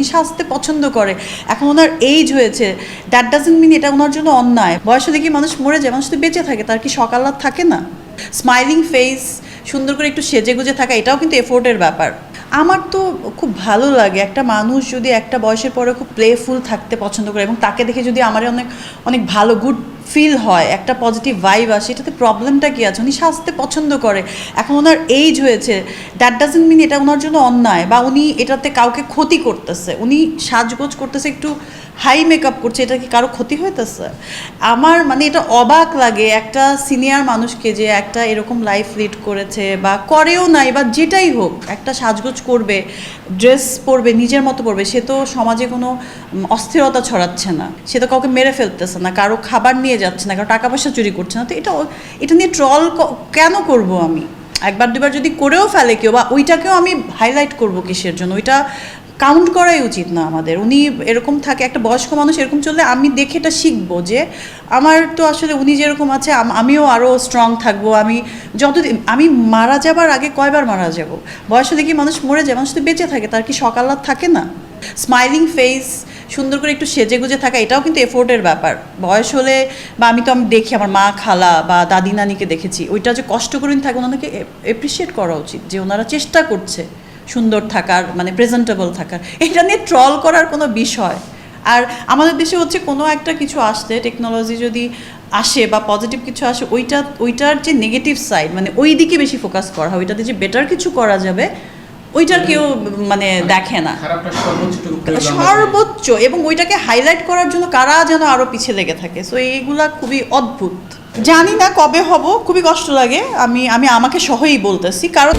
উনি সাজতে পছন্দ করে। এখন ওনার এইজ হয়েছে। দ্যাট ডাজেন্ট মিন এটা ওনার জন্য অন্যায়। বয়স দেখি মানুষ মরে যায়, মানুষ তো বেঁচে থাকে, তার কি সকাল রাত থাকে না? স্মাইলিং ফেস সুন্দর করে একটু সেজে গুজে থাকা, এটাও কিন্তু এফোর্টের ব্যাপার। আমার তো খুব ভালো লাগে একটা মানুষ যদি একটা বয়সের পরে খুব প্লেফুল থাকতে পছন্দ করে, এবং তাকে দেখে যদি আমার অনেক অনেক ভালো গুড ফিল হয়, একটা পজিটিভ ভাইব আসে, এটাতে প্রবলেমটা কী আছে? উনি সাজতে পছন্দ করে। এখন ওনার এইজ হয়েছে দ্যাট ডাজেন্ট মিন এটা ওনার জন্য অন্যায় বা উনি এটাতে কাউকে ক্ষতি করতেছে। উনি সাজগোজ করতেছে, একটু হাই মেকআপ করছে, এটা কি কারও ক্ষতি হইতেছে? আমার মানে এটা অবাক লাগে একটা সিনিয়র মানুষকে যে একটা এরকম লাইফ লিড করেছে বা করেও নাই বা যেটাই হোক, একটা সাজগোজ করবে ড্রেস পরবে, নিজের মতো পরবে, সে তো সমাজে কোনো অস্থিরতা ছড়াচ্ছে না। সে তো কাউকে মেরে ফেলতেছে না, কারও খাবার নিয়ে যাচ্ছে না কারও টাকা পয়সা চুরি করছে না। তো এটা এটা নিয়ে ট্রল কেন করব আমি? একবার দুবার যদি করেও ফেলে কেউ, বা ওইটাকেও আমি হাইলাইট করব কিসের জন্য? ওইটা কাউন্ট করাই উচিত না আমাদের। উনি এরকম থাকে, একটা বয়স্ক মানুষ এরকম চললে আমি দেখে এটা শিখব যে, আমার তো আসলে উনি যেরকম আছে আমিও আরও স্ট্রং থাকব। আমি যতদিন আমি মারা যাবার আগে কয়বার মারা যাব? বয়স কি মানুষ মরে যায়, মানুষ তো বেঁচে থাকে, তার কি সকাল থাকে না? স্মাইলিং ফেস, সুন্দর করে একটু সেজে গুজে থাকা, এটাও কিন্তু এফোর্টের ব্যাপার। বয়স হলে বা আমি তো আমি দেখি, আমার মা খালা বা দাদি নানিকে দেখেছি, ওইটা যে কষ্ট করে থাকে ওনাদেরকে এপ্রিসিয়েট করা উচিত যে ওনারা চেষ্টা করছে সুন্দর থাকার মানে প্রেজেন্টেবল থাকার। এটা নিয়ে ট্রল করার কোনো বিষয়। আর আমাদের দেশে হচ্ছে কোনো একটা কিছু আসতে টেকনোলজি যদি আসে বা পজিটিভ কিছু আসে, ওইটা, ওইটার যে নেগেটিভ সাইড মানে ওই দিকে বেশি ফোকাস করা হয়, ওইটাতে যে বেটার কিছু করা যাবে ওইটার কেউ মানে দেখে না। সর্বোচ্চ এবং ওইটাকে হাইলাইট করার জন্য কারা যেন আরও পিছিয়ে লেগে থাকে। সো এইগুলা খুবই অদ্ভুত। জানি না কবে হব খুবই কষ্ট লাগে। আমি আমি আমাকে সহই বলতেছি কারণ